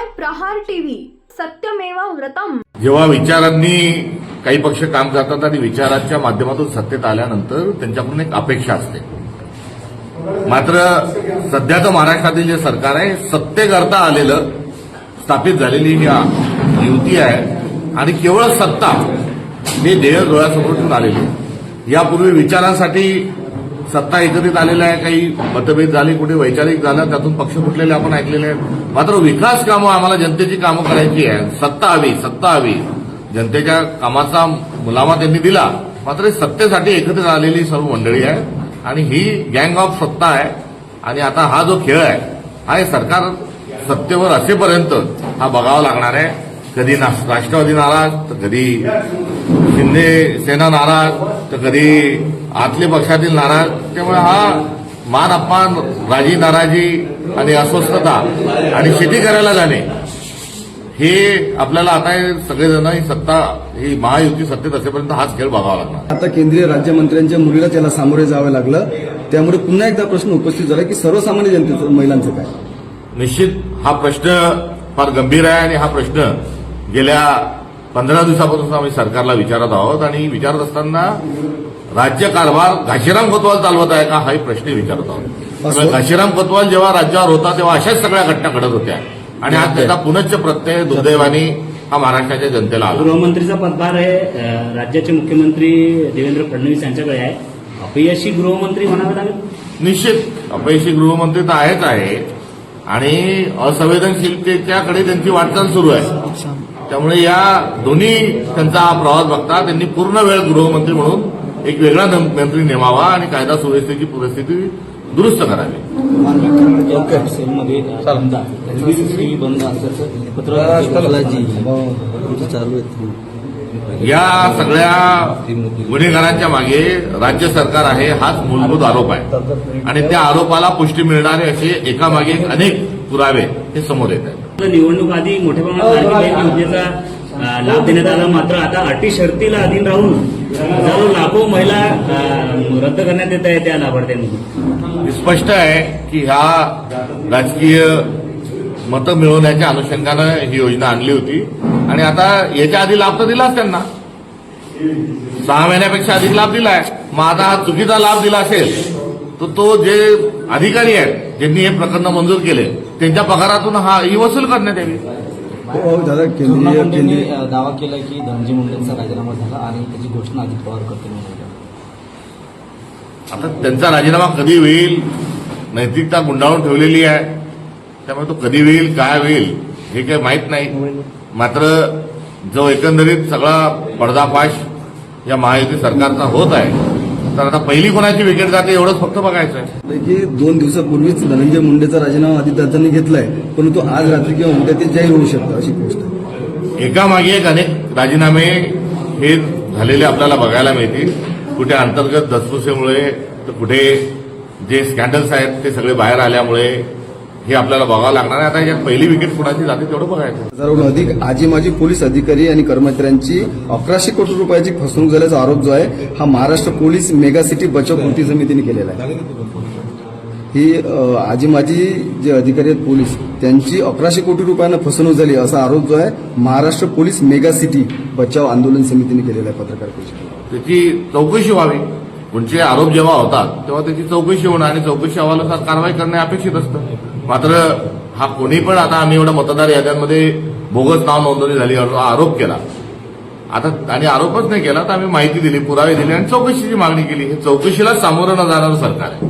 पाहताय प्रहार टीव्ही. सत्यमेवा व्रतम. जेव्हा विचारांनी काही पक्ष काम करतात आणि विचारांच्या माध्यमातून सत्तेत आल्यानंतर त्यांच्याकडून एक अपेक्षा असते. मात्र सध्याचं महाराष्ट्रातील जे सरकार आहे सत्तेकरता आलेलं स्थापित झालेली ही युती आहे आणि केवळ सत्ता हे ध्येय डोळ्यासमोर ठेवून आलेली यापूर्वी विचारांसाठी सत्ता एकत्रित आलेल्या आहे काही मतभेद झाले कुठे वैचारिक झालं त्यातून पक्ष फुटलेले आपण ऐकलेले आहेत. मात्र विकास कामं आम्हाला जनतेची कामं करायची आहे सत्ता हवी सत्ता हवी जनतेच्या कामाचा मुलामा त्यांनी दिला. मात्र सत्तेसाठी एकत्र आलेली सर्व मंडळी आहे आणि ही गँग ऑफ सत्ता आहे. आणि आता हा जो खेळ आहे हा हे सरकार सत्तेवर असेपर्यंत हा बघावा लागणार आहे. कधी ना- राष्ट्रवादी नाराज तर कधी शिंदे सेना नाराज तर कधी आतले पक्षातील नाराज. त्यामुळे हा मान अपमान राजी नाराजी आणि अस्वस्थता आणि शेती करायला जाणे हे आपल्याला आता हे सगळेजण ही सत्ता ही महायुती सत्तेत असेपर्यंत हाच खेळ बघावा लागणार. आता केंद्रीय राज्यमंत्र्यांच्या मुलीला त्याला सामोरे जावं लागलं त्यामुळे पुन्हा एकदा प्रश्न उपस्थित झाला की सर्वसामान्य जनतेचं महिलांचं काय? निश्चित हा प्रश्न फार गंभीर आहे आणि हा प्रश्न गेल्या पंधरा दिवसापासून आम्ही सरकारला विचारत आहोत आणि विचारत असताना राज्य कारभार घाशीराम कोतवाल चालवत आहे का हाही प्रश्न विचारत आहोत. घाशीराम कोतवाल जेव्हा राज्यावर होता तेव्हा अशाच सगळ्या घटना घडत होत्या. आणि आज त्याचा पुनश्च प्रत्यय दुर्दैवानी हा महाराष्ट्राच्या जनतेला आला. गृहमंत्रीचा पदभार हे अ, राज्याचे मुख्यमंत्री देवेंद्र फडणवीस यांच्याकडे आहे. अपयशी गृहमंत्री म्हणावे लागेल? निश्चित. अपयशी गृहमंत्री तर आहेच आहे. आणि असंवेदनशीलतेच्याकडे त्यांची वाटचाल सुरू आहे. त्यामुळे या दोन्ही त्यांचा हा प्रवास बघता त्यांनी पूर्ण वेळ गृहमंत्री म्हणून एक वेगळा मंत्री नेमावा आणि कायदा सुव्यवस्थेची परिस्थिती दुरुस्त करावी. बंद या सगळ्या गुन्हेगारांच्या मागे राज्य सरकार आहे हाच मूलभूत आरोप आहे. आणि त्या आरोपाला पुष्टी मिळणारे असे एकामागे अनेक पुरावे हे समोर येत आहेत. निवडणूक आधी मोठ्या प्रमाणात योजनेचा लाभ देण्यात आला. मात्र आता अटी शर्तीला अधीन राहून हजारो लाखो महिला रद्द करण्यात येत आहे त्या लाभार्थ्यांमधून स्पष्ट आहे की ह्या राजकीय मतं मिळवण्याच्या अनुषंगानं ही योजना आणली होती. आणि आता याच्या आधी लाभ तर दिलाच त्यांना. सहा महिन्यापेक्षा अधिक लाभ दिलाय. मग आता हा चुकीचा लाभ दिला असेल तर तो जे अधिकारी आहेत ज्यांनी हे प्रकरण मंजूर केले त्यांच्या पगारातून हा ही वसूल करण्यात यावी. हो दादा केंद्रीय केंद्रीय दावा केला की धनंजय मुंडेंचा राजीनामा झाला आणि त्याची घोषणा अजित पवार करतील आता त्यांचा राजीनामा कधी होईल? नैतिकता गुंडाळून ठेवलेली आहे. त्यामुळे तो कधी होईल काय होईल हे काही माहीत नाही. मात्र जो एकंदरीत सगळा पडदाफाश या महायुती सरकारचा होत आहे तर आता पहिली कोणाची विकेट जाते एवढंच फक्त बघायचं आहे की दोन दिवसापूर्वीच धनंजय मुंडेचा राजीनामा आदित्यनाथांनी घेतलाय परंतु आज रात्री किंवा उद्या ते जाहीर होऊ शकतं अशी गोष्ट आहे. एकामागे एक अनेक राजीनामे हे झालेले आपल्याला बघायला मिळतील कुठे अंतर्गत धसफुसेमुळे तर कुठे जे स्कॅन्डल्स आहेत ते सगळे बाहेर आल्यामुळे हे आपल्याला बघावं लागणार आहे. आता याच्यात पहिली विकेट कुणाची जाते तेवढं बघायचं. हजारोहून अधिक आजी माजी पोलीस अधिकारी आणि कर्मचाऱ्यांची अकराशे कोटी रुपयाची फसवणूक झाल्याचा आरोप जो आहे हा महाराष्ट्र पोलीस मेगा सिटी बचाव कृती समितीने केलेला आहे. ही आजी माजी जे अधिकारी आहेत पोलीस त्यांची अकराशे कोटी रुपयांना फसवणूक झाली असा आरोप जो आहे महाराष्ट्र पोलीस मेगा सिटी बचाव आंदोलन समितीने केलेला आहे पत्रकार परिषदेत त्याची चौकशी व्हावी. कोणचे आरोप जेव्हा होतात तेव्हा त्याची चौकशी होणं आणि चौकशी अहवालानुसार कारवाई करणे अपेक्षित असतं. मात्र हा कोणी पण आता आम्ही एवढ्या मतदार याद्यांमध्ये बोगस नाव नोंदणी झाली आरोप केला. आता आणि आरोपच नाही केला तर आम्ही माहिती दिली पुरावे दिले आणि चौकशीची मागणी केली. हे चौकशीला सामोरं न जाणारं सरकार आहे.